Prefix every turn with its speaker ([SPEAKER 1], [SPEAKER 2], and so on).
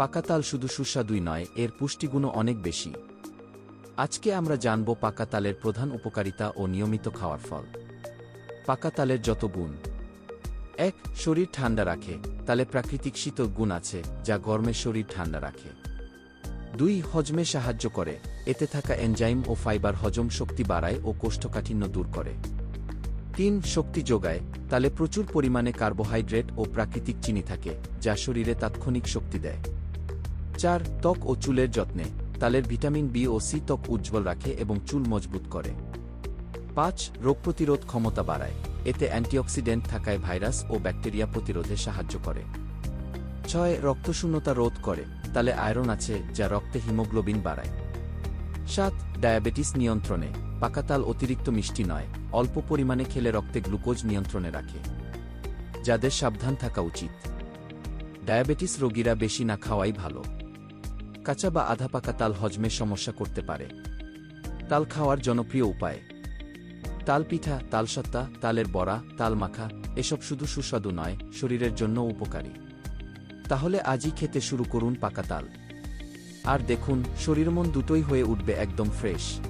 [SPEAKER 1] পাকা তাল শুধু সুস্বাদুই নয়, এর পুষ্টিগুণও অনেক বেশি। আজকে আমরা জানব পাকা তালের প্রধান উপকারিতা ও নিয়মিত খাওয়ার ফল। পাকা তালের যত গুণ। এক, শরীর ঠান্ডা রাখে, তালে প্রাকৃতিক শীতল গুণ আছে, যা গরমে শরীর ঠান্ডা রাখে। দুই, হজমে সাহায্য করে, এতে থাকা এনজাইম ও ফাইবার হজম শক্তি বাড়ায় ও কোষ্ঠকাঠিন্য দূর করে। তিন, শক্তি যোগায়, তালে প্রচুর পরিমাণে কার্বোহাইড্রেট ও প্রাকৃতিক চিনি থাকে, যা শরীরে তাৎক্ষণিক শক্তি দেয়। চার, ত্বক ও চুলের যত্নে। তালের ভিটামিন বি ও সি ত্বক উজ্জ্বল রাখে এবং চুল মজবুত করে। পাঁচ, রোগ প্রতিরোধ ক্ষমতা বাড়ায়। এতে অ্যান্টিঅক্সিডেন্ট থাকায় ভাইরাস ও ব্যাকটেরিয়া প্রতিরোধে সাহায্য করে। ছয়, রক্তশূন্যতা রোধ করে। তালে আয়রন আছে, যা রক্তে হিমোগ্লোবিন বাড়ায়। সাত, ডায়াবেটিস নিয়ন্ত্রণে। পাকাতাল অতিরিক্ত মিষ্টি নয়, অল্প পরিমাণে খেলে রক্তে গ্লুকোজ নিয়ন্ত্রণে রাখে। যাদের সাবধান থাকা উচিত। ডায়াবেটিস রোগীরা বেশি না খাওয়াই ভালো। কাঁচা বা আধা পাকা তাল হজমে সমস্যা করতে পারে। তাল খাওয়ার জনপ্রিয় উপায়। তাল পিঠা তালসত্তা তালের বড়া, তাল মাখা, এসব শুধু সুস্বাদু নয়, শরীরের জন্য উপকারী। তাহলে আজই খেতে শুরু করুন পাকা তাল। আর দেখুন শরীর মন দুটোই হয়ে উঠবে একদম ফ্রেশ।